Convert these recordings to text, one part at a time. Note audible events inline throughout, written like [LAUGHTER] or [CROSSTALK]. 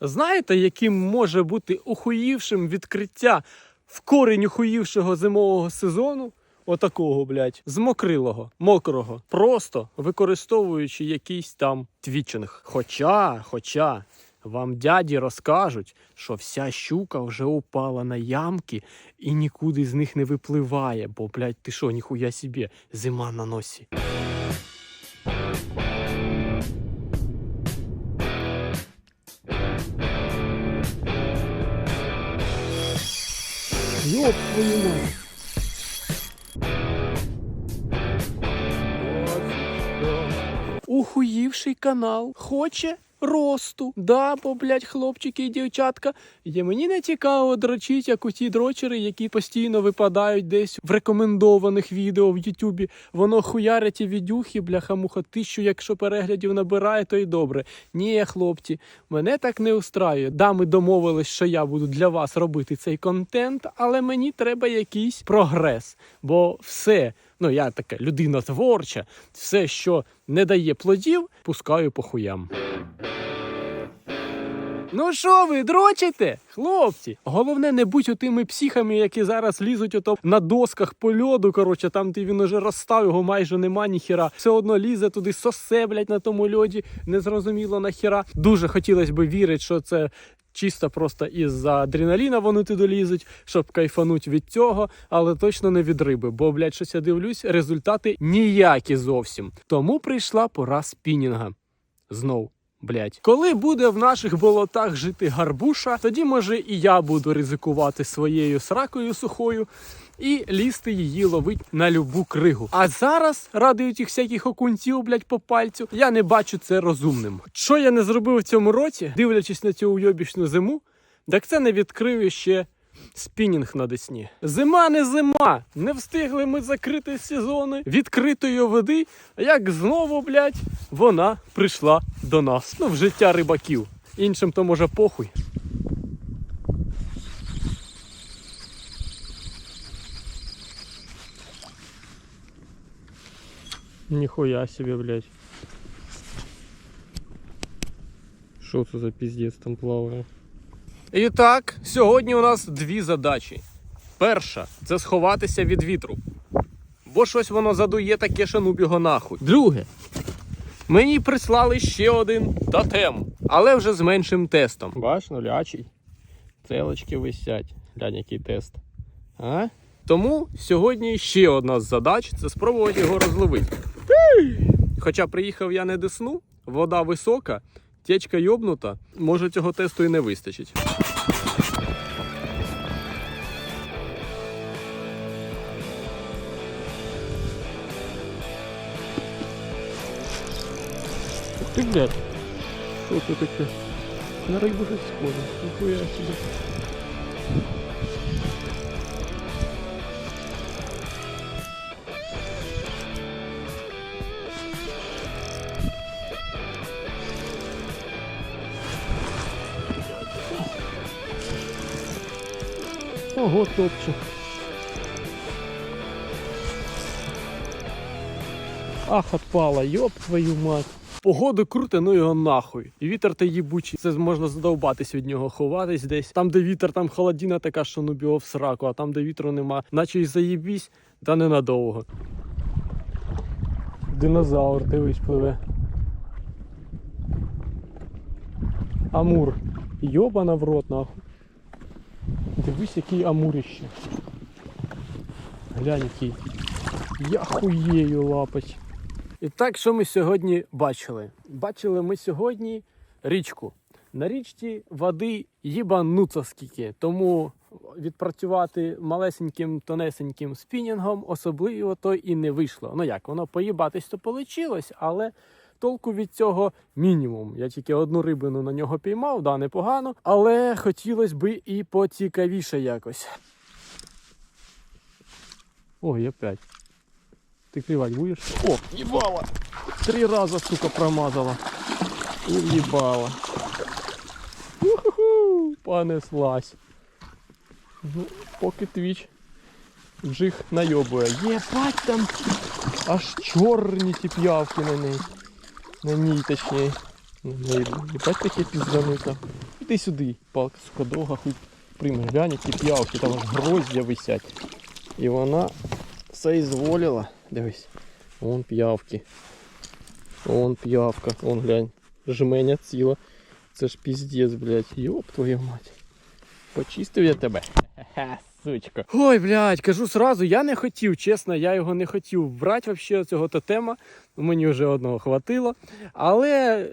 Знаєте, яким може бути ухуївшим відкриття в корінь ухуївшого зимового сезону? Отакого, блядь, змокрилого, мокрого, просто використовуючи якийсь там твічинг. Хоча, хоча, вам дяді розкажуть, що вся щука вже упала на ямки і нікуди з них не випливає, бо, блядь, ти що, ніхуя собі, зима на носі. Ёб твою мать. Ухуївший канал хоче росту. Да, бо, блядь, хлопчики і дівчатка. Є мені не цікаво дрочить, як у ті дрочери, які постійно випадають десь в рекомендованих відео в Ютубі. Воно хуярить ті відюхи, бляха-муха, тисячу, якщо переглядів набирає, то й добре. Ні, хлопці, мене так не устраює. Да, ми домовились, що я буду для вас робити цей контент, але мені треба якийсь прогрес. Бо все, ну я така людина творча, все, що не дає плодів, пускаю по хуям. Ну що ви дрочите, хлопці? Головне, не будь отими психами, які зараз лізуть ото на досках по льоду. Коротше, там де він уже розстав, його майже нема ніхіра. Все одно лізе туди, сосе, блядь, на тому льоді. Незрозуміло нахіра. Дуже хотілося б вірити, що це. Чисто просто із-за адреналіна вони туди лізуть, щоб кайфануть від цього, але точно не від риби. Бо, блядь, щось я дивлюсь, результати ніякі зовсім. Тому прийшла пора спінінга. Знов. Блять, коли буде в наших болотах жити гарбуша, тоді може і я буду ризикувати своєю сракою сухою і лізти її ловить на любу кригу. А зараз, ради тих всяких окунців, блять, по пальцю, я не бачу це розумним. Що я не зробив в цьому році, дивлячись на цю уйобічну зиму, так це не відкрию ще спінінг на Десні. Зима не зима. Не встигли ми закрити сезони відкритої води. Як знову, блядь, вона прийшла до нас. Ну, в життя рибаків. Іншим то може похуй. Ніхуя собі, блядь. Що це за піздець там плаває? І так, сьогодні у нас дві задачі. Перша це сховатися від вітру. Бо щось воно задує таке, що ну його нахуй. Друге. Мені прислали ще один тотем, але вже з меншим тестом. Бач, нулячий. Целочки висять. Глянь, який тест. А? Тому сьогодні ще одна з задач це спробувати його розловити. Хоча приїхав я не десну, вода висока, течка йобнута, може цього тесту і не вистачить. Ти, блядь. Що це таке? На рибу щось схоже. Ніхуя собі. Ого, топче. Ах, отпала, ёб твою мать. Погоду круте, ну його нахуй. І вітер та їбучий. Це можна задовбатись від нього, ховатись десь. Там, де вітер, там холодина така, що ну в сраку, а там, де вітру нема, наче й заїбісь, та ненадовго. Динозавр, дивись, пливе. Амур. Йобана в рот, нахуй. Дивись, який амурище. Глянь, який. Я хуєю лапать. І так, що ми сьогодні бачили? Бачили ми сьогодні річку. На річці води їбануться скільки. Тому відпрацювати малесеньким тонесеньким спінінгом особливо то і не вийшло. Ну як, воно поїбатись то получилось, але толку від цього мінімум. Я тільки одну рибину на нього піймав, да, непогано, але хотілося би і поцікавіше якось. Ой, опять. Ты клевать будешь? О, ебало! Три раза, сука, промазала. И въебала. Уху, понеслась. Ну, поки твіч джих найобує. Єбать там аж чорні ті п'явки на ній. На ній точніше. Ну, Єбать таке піздануто. Іди сюди. Палка, сука, довга, хуй прийме. Глянь, які п'явки, там аж гроздя висять. І вона соізволила. Дивись. Вон п'явки. Вон п'явка. Вон глянь. Жменя ціла. Це ж піздець, блядь. Йоп твою мать. Почистив я тебе. [LAUGHS] Сучка. Ой, блядь, кажу сразу, я не хотів, чесно, я його не хотів брати взагалі цього тотема. Мені вже одного хватило. Але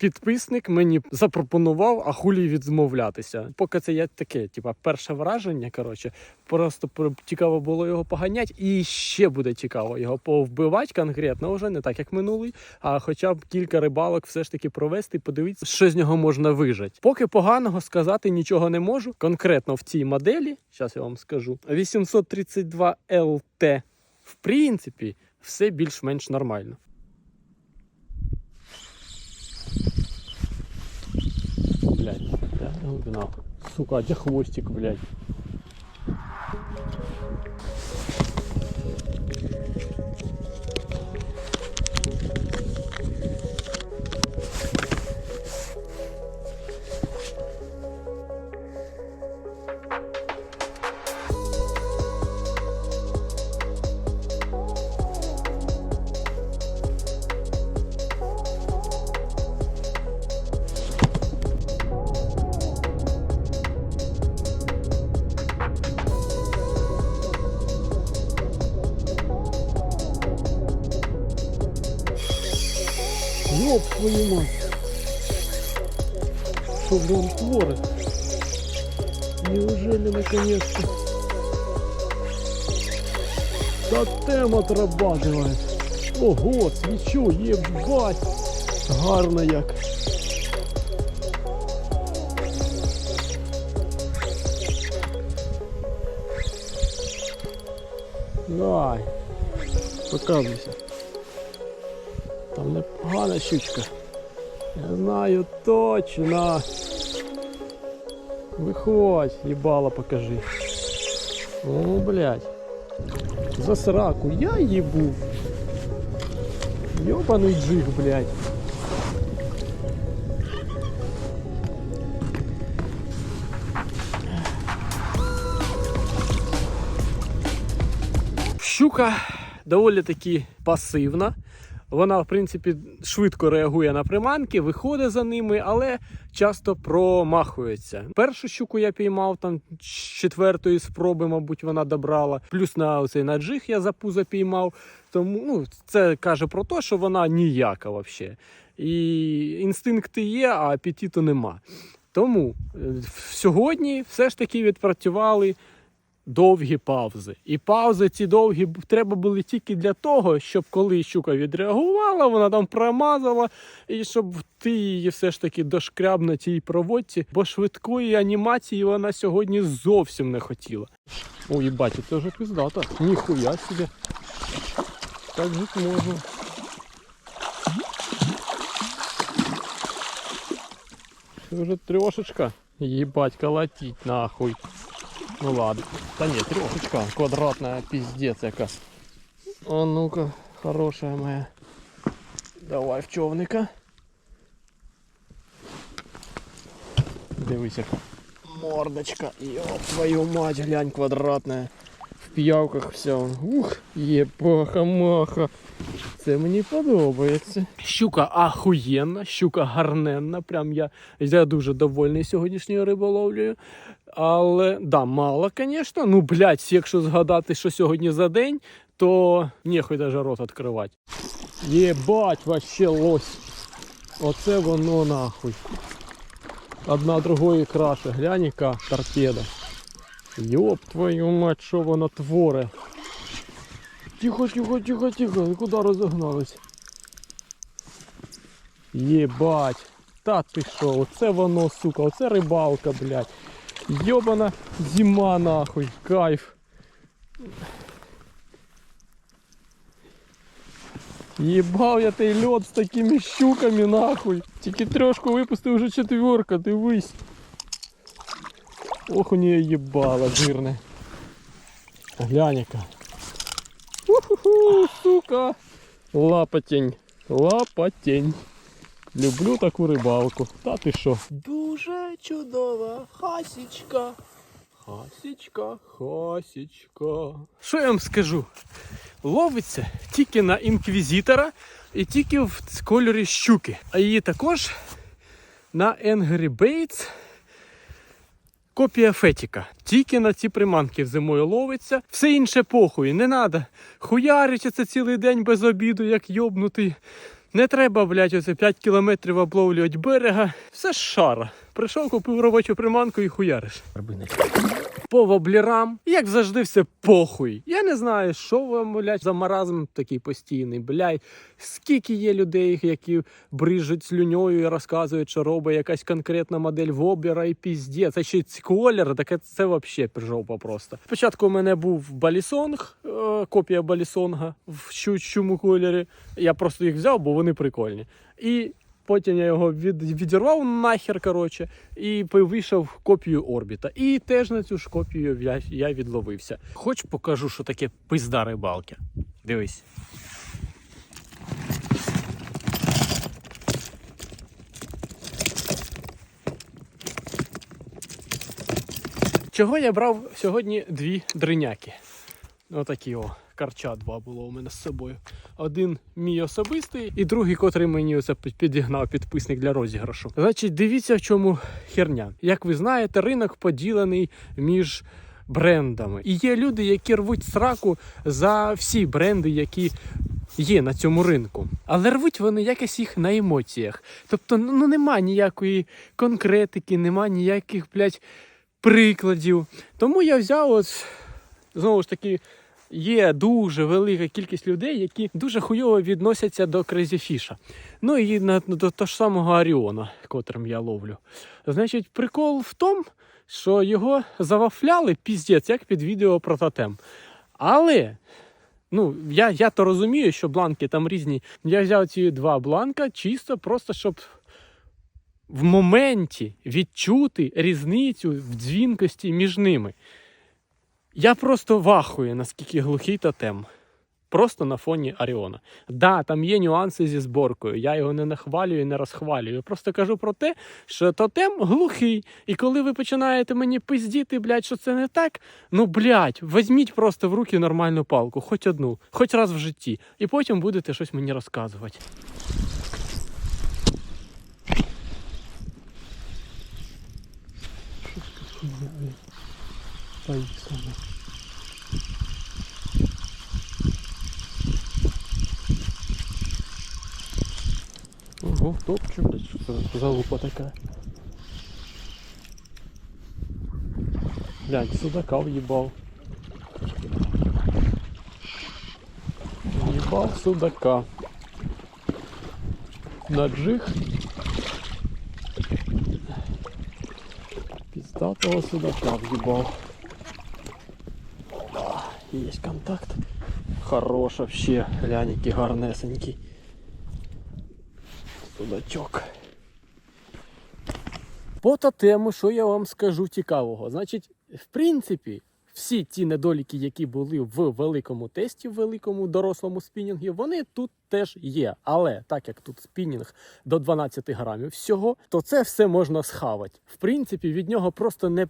підписник мені запропонував, а хулі відмовлятися. Поки це я таке, типа, перше враження. Коротше, просто пр- цікаво було його поганяти, і ще буде цікаво його повбивати конкретно, вже не так як минулий, а хоча б кілька рибалок все ж таки провести, подивитися, що з нього можна вижати. Поки поганого сказати нічого не можу. Конкретно в цій моделі, зараз я вам скажу, 832 LT, в принципі, все більш-менш нормально. Блядь, да, глубина. Сука, а где хвостик, блядь? Твою мать! Что он творит? Неужели наконец-то тотем отрабатывает? Ого, свічу, єбать! Гарно як. Давай, показуйся. Там непогана щучка. Я знаю точно. Виходь, їбало покажи. О, блядь. За сраку я їбу. Йобаний джиг, блядь. Щука доволі таки пасивна. Вона, в принципі, швидко реагує на приманки, виходить за ними, але часто промахується. Першу щуку я піймав там четвертої спроби, мабуть, вона добрала. Плюс на оцей на джиг я за пузо піймав. Тому ну, це каже про те, що вона ніяка взагалі. І інстинкти є, а апетиту нема. Тому е, сьогодні все ж таки відпрацювали довгі паузи. І паузи ці довгі треба були тільки для того, щоб коли щука відреагувала, вона там промазала, і щоб ти її все ж таки дошкряб на цій проводці, бо швидкої анімації вона сьогодні зовсім не хотіла. Ой, їбать, це вже пиздата. Ніхуя собі. Так жити можна. Це вже трошечка. Їбать, колотить нахуй. Ну ладно. Та ні, трьохочка квадратная, пиздец яка. А ну-ка, хорошая моя. Давай в човника. Дивись. Мордочка. Ёб твою мать, глянь, квадратная. В п'явках вся. Ух, єбаха-маха. Це мені подобається. Щука ахуєнна, щука гарненна. Прям я, я дуже довольний сьогоднішньою риболовлею. Але да, мало, звісно. Ну, блядь, якщо згадати, що сьогодні за день, то нехуй даже рот відкривати. Єбать, вообще лось. Оце воно нахуй. Одна другої краше. Глянь, яка торпеда. Йоп твою мать, що вона творе. Тихо, тихо, тихо, тихо. Куди розогнались? Єбать. Та ти що, оце воно, сука, оце рибалка, блядь. Йобана зима нахуй, кайф. Єбав я той льот з такими щуками нахуй. Тільки трошку випустив вже четверка, дивись. Ох у неї їбало жирне. Глянь яка. Уху, сука. Лапотень. Лапотень. Люблю таку рибалку. Та ти що? Дуже чудова хасічка. Хасічка, хасічка. Що я вам скажу? Ловиться тільки на інквізитора і тільки в кольорі щуки. А її також на Angry Baits копія Фетіка. Тільки на ці приманки зимою ловиться. Все інше похуй. Не треба хуярити це цілий день без обіду, як йобнутий. Не треба, блядь, оце 5 кілометрів обловлювати берега. Все шара. Прийшов, купив робочу приманку і хуяриш. По воблірам, як завжди, все похуй. Я не знаю, що вам, блядь, за маразм такий постійний, блядь. Скільки є людей, які брижуть слюньою і розказують, що робить якась конкретна модель воблера і пізде. Це ще колір, таке це взагалі прижопа просто. Спочатку у мене був балісонг, е, копія балісонга в щучому кольорі. Я просто їх взяв, бо вони прикольні. І Потім я його від, відірвав нахер, коротше, і вийшов копію орбіта. І теж на цю ж копію я, я відловився. Хоч покажу, що таке пизда рибалки. Дивись. Чого я брав сьогодні дві дриняки? Отакі о, карча два було у мене з собою. Один мій особистий, і другий, котрий мені оце підігнав підписник для розіграшу. Значить, дивіться, в чому херня. Як ви знаєте, ринок поділений між брендами. І є люди, які рвуть сраку за всі бренди, які. Є на цьому ринку, але рвуть вони якось їх на емоціях. Тобто, ну ну, нема ніякої конкретики, нема ніяких блядь, прикладів. Тому я взяв от знову ж таки, є дуже велика кількість людей, які дуже хуйово відносяться до Fish. Ну і на, до того ж самого Аріона, котрим я ловлю. Значить, прикол в тому, що його завафляли піздець, як під відео про тотем. Але. Ну, я, я то розумію, що бланки там різні. Я взяв ці два бланка чисто просто, щоб в моменті відчути різницю в дзвінкості між ними. Я просто вахую, наскільки глухий тотем. Просто на фоні Аріона. Да, там є нюанси зі зборкою. Я його не нахвалюю і не розхвалюю. Просто кажу про те, що тотем глухий. І коли ви починаєте мені пиздіти, блядь, що це не так, ну блядь, візьміть просто в руки нормальну палку, хоч одну, хоч раз в житті, і потім будете щось мені розказувати. Поїхали. Ого, топчу, блядь, за залупа така. Глянь, судака в'їбав. В'їбав судака. На джиг. Пиздатого судака в'їбав. Є контакт. Хорош вообще. Глянь, який гарнесенький. Судачок. По тотему, що я вам скажу цікавого. Значить, в принципі, всі ті недоліки, які були в великому тесті, в великому дорослому спінінгі, вони тут теж є. Але так як тут спінінг до 12 грамів всього, то це все можна схавати. В принципі, від нього просто не.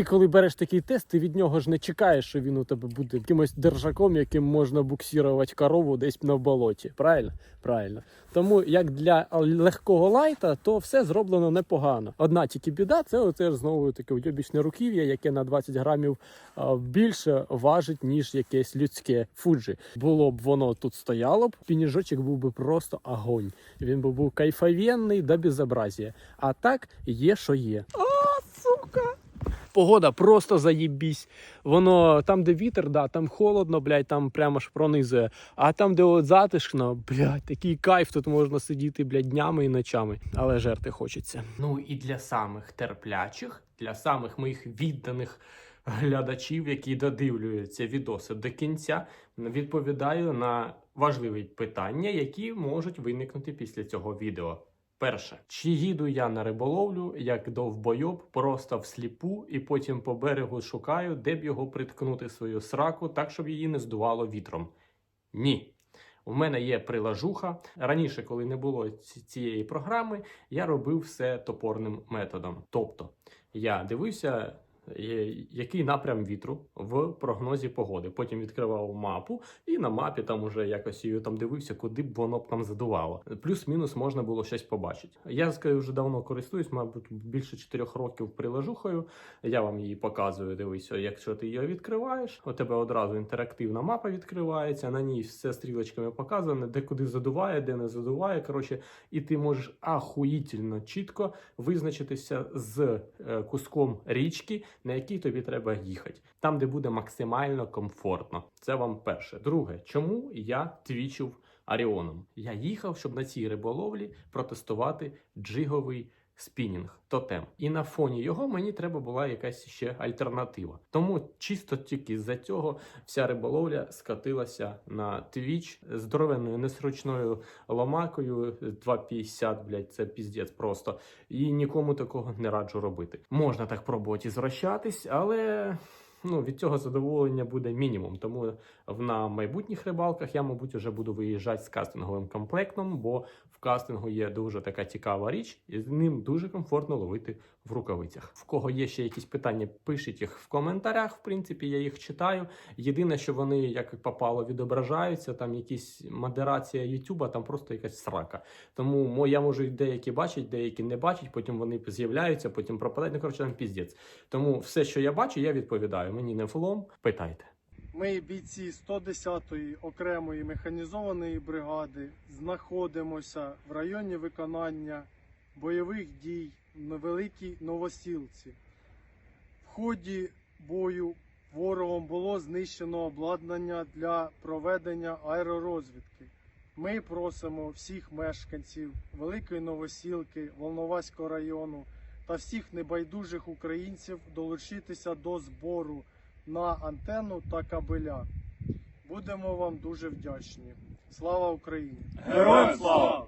Ти коли береш такий тест, ти від нього ж не чекаєш, що він у тебе буде якимось держаком, яким можна буксірувати корову десь на болоті. Правильно? Правильно. Тому як для легкого лайта, то все зроблено непогано. Одна тільки біда, це оце ж знову таке уйобічне руків'я, яке на 20 грамів більше важить, ніж якесь людське фуджі. Було б воно тут стояло б, пініжочок був би просто огонь. Він би був кайфовенний до безобразія. А так є, що є. О, сука! Погода просто заєбісь. Воно там, де вітер, да, там холодно, блядь, там прямо ж пронизує. А там, де от затишно, блядь, такий кайф, тут можна сидіти, блядь, днями і ночами. Але жерти хочеться. Ну і для самих терплячих, для самих моїх відданих глядачів, які додивлюються відоси до кінця, відповідаю на важливі питання, які можуть виникнути після цього відео. Перше, чи їду я на риболовлю як довбойоб, просто всліпу, і потім по берегу шукаю, де б його приткнути свою сраку, так щоб її не здувало вітром? Ні. У мене є прилажуха. Раніше, коли не було цієї програми, я робив все топорним методом. Тобто я дивився. Е, Який напрям вітру в прогнозі погоди? Потім відкривав мапу, і на мапі там уже якось її там дивився, куди б воно б там задувало. Плюс-мінус можна було щось побачити. Я скажу, вже давно користуюсь, мабуть, більше 4 років прилажухою. Я вам її показую. Дивись, якщо ти її відкриваєш, у тебе одразу інтерактивна мапа відкривається. На ній все стрілочками показано, де куди задуває, де не задуває. Коротше, і ти можеш ахуїтельно чітко визначитися з е, куском річки, на якій тобі треба їхати, там, де буде максимально комфортно. Це вам перше. Друге, чому я твічив Аріоном? Я їхав, щоб на цій риболовлі протестувати джиговий спінінг, тотем. І на фоні його мені треба була якась ще альтернатива. Тому чисто тільки з-за цього вся риболовля скатилася на твіч здоровенною несручною ломакою 2,50, блядь, це піздець просто. І нікому такого не раджу робити. Можна так пробувати і звращатись, але. Ну, від цього задоволення буде мінімум. Тому на майбутніх рибалках я, мабуть, вже буду виїжджати з кастинговим комплектом, бо в кастингу є дуже така цікава річ, і з ним дуже комфортно ловити в рукавицях. В кого є ще якісь питання, пишіть їх в коментарях. В принципі, я їх читаю. Єдине, що вони як попало відображаються, там якісь модерація Ютуба, там просто якась срака. Тому я можу деякі бачать, деякі не бачать, потім вони з'являються, потім пропадають. Ну, коротше, там піздець. Тому все, що я бачу, я відповідаю. Мені не флом. Питайте. Ми, бійці 110-ї окремої механізованої бригади, знаходимося в районі виконання бойових дій на Великій Новосілці. В ході бою ворогом було знищено обладнання для проведення аеророзвідки. Ми просимо всіх мешканців Великої Новосілки, Волноваського району та всіх небайдужих українців долучитися до збору на антенну та кабеля. Будемо вам дуже вдячні. Слава Україні! Героям слава!